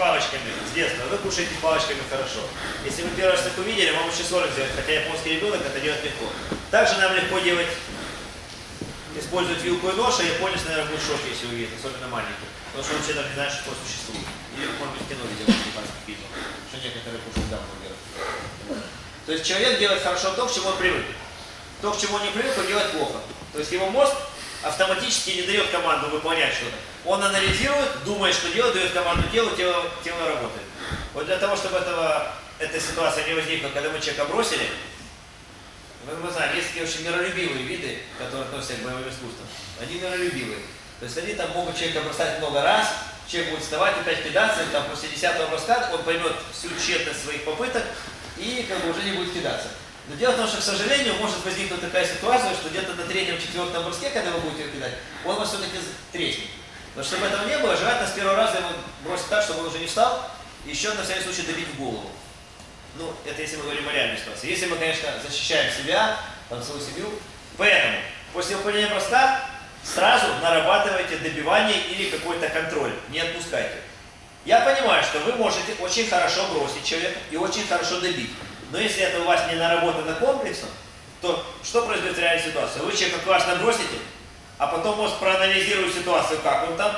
палочками с детства. Вы кушаете палочками хорошо. Если вы первый раз так увидели, вам очень сложно сделать, хотя японский ребенок это делать легко. Также нам легко делать, использовать вилку и нож, а японец, наверное, будет в шоке, если увидит, особенно маленький. Потому что он вообще даже не знает, что такое существует. Или, может быть, кино видел японских фильмах, что некоторые кушают гамбургеры. То есть человек делает хорошо то, к чему он привык. То, к чему он не привык, он делает плохо. То есть его мозг автоматически не дает команду выполнять что-то. Он анализирует, думает, что делает, дает команду телу, тело, тело работает. Вот для того, чтобы этого, эта ситуация не возникла, когда мы человека бросили, вы, мы знаем, есть такие очень миролюбивые виды, которые относятся к боевым искусствам. Они миролюбивые. То есть они там могут человека бросать много раз, человек будет вставать, опять кидаться, там после десятого броска он поймет всю тщетность своих попыток и как бы уже не будет кидаться. Но дело в том, что, к сожалению, может возникнуть такая ситуация, что где-то на третьем-четвертом броске, когда вы будете кидать, он вас все-таки треснет. Но чтобы этого не было, желательно с первого раза его бросить так, чтобы он уже не встал, и еще на всякий случай добить в голову. Ну, это если мы говорим о реальной ситуации. Если мы, конечно, защищаем себя, там, свою семью. Поэтому, после выполнения броска, сразу нарабатывайте добивание или какой-то контроль. Не отпускайте. Я понимаю, что вы можете очень хорошо бросить человека и очень хорошо добить. Но если это у вас не наработано комплексно, то что произойдет в реальной ситуации? Вы человека классно бросите, а потом мозг проанализирует ситуацию, как он там,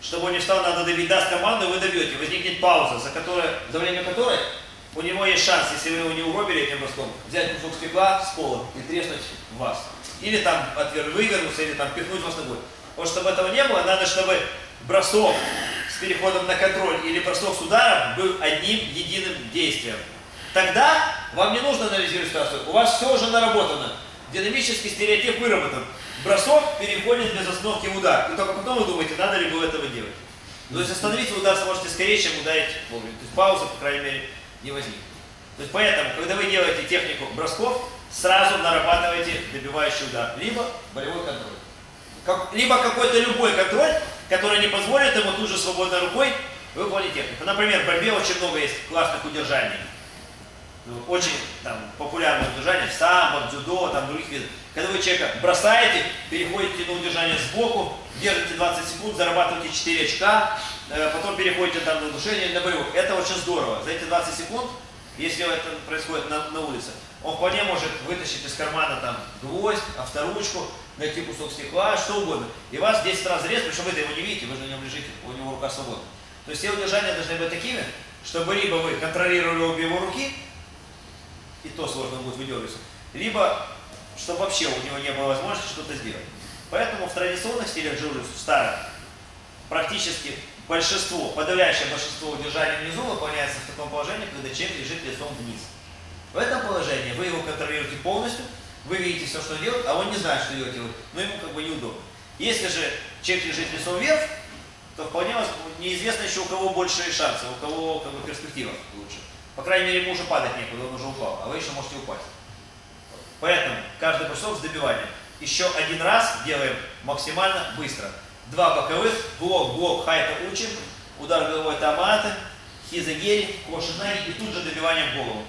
чтобы он не встал, надо добить, даст команду, вы добьете. Возникнет пауза, за, которой, за время которой у него есть шанс, если вы его не уробили этим броском, взять кусок стекла с пола и треснуть вас. Или там отвер... вывернуться, или там пихнуть вас ногой. Вот чтобы этого не было, надо, чтобы бросок с переходом на контроль или бросок с ударом был одним единым действием. Тогда вам не нужно анализировать ситуацию. У вас все уже наработано. Динамический стереотип выработан. Бросок переходит без остановки в удар. И только потом вы думаете, надо ли было этого делать. То есть остановить удар сможете скорее, чем ударить вовремя. То есть пауза, по крайней мере, не возникнет. То есть поэтому, когда вы делаете технику бросков, сразу нарабатывайте добивающий удар. Либо болевой контроль. Как- либо какой-то любой контроль, который не позволит ему тут же свободной рукой выполнить технику. Например, в борьбе очень много есть классных удержаний. Ну, Очень там, популярное удержание в самбо, дзюдо, там других видах. Когда вы человека бросаете, переходите на удержание сбоку, держите 20 секунд, зарабатываете 4 очка, э, потом переходите там на удушение на борьбу. Это очень здорово. За эти 20 секунд, если это происходит на, на улице, он вполне может вытащить из кармана там гвоздь, авторучку, найти кусок стекла, что угодно. И вас 10 раз зарез, причем вы его не видите, вы же на нем лежите, у него рука свободна. То есть все удержания должны быть такими, чтобы либо вы контролировали обе его руки, то сложно будет выдергиваться, либо чтобы вообще у него не было возможности что-то сделать. Поэтому в традиционных стилях джиу-джитсу, старых, практически большинство, подавляющее большинство удержаний внизу выполняется в таком положении, когда человек лежит лицом вниз. В этом положении вы его контролируете полностью, вы видите все, что делает, а он не знает, что делаете вы, но ему как бы неудобно. Если же человек лежит лицом вверх, то вполне неизвестно еще у кого больше шансов, у кого как бы, перспектива лучше. По крайней мере, ему уже падать некуда, он уже упал, а вы еще можете упасть. Поэтому каждый бросок с добиванием. Еще один раз делаем максимально быстро. Два боковых, блок, блок, хайта учим, удар головой томаты, хизагери, коши ноги и тут же добивание в голову.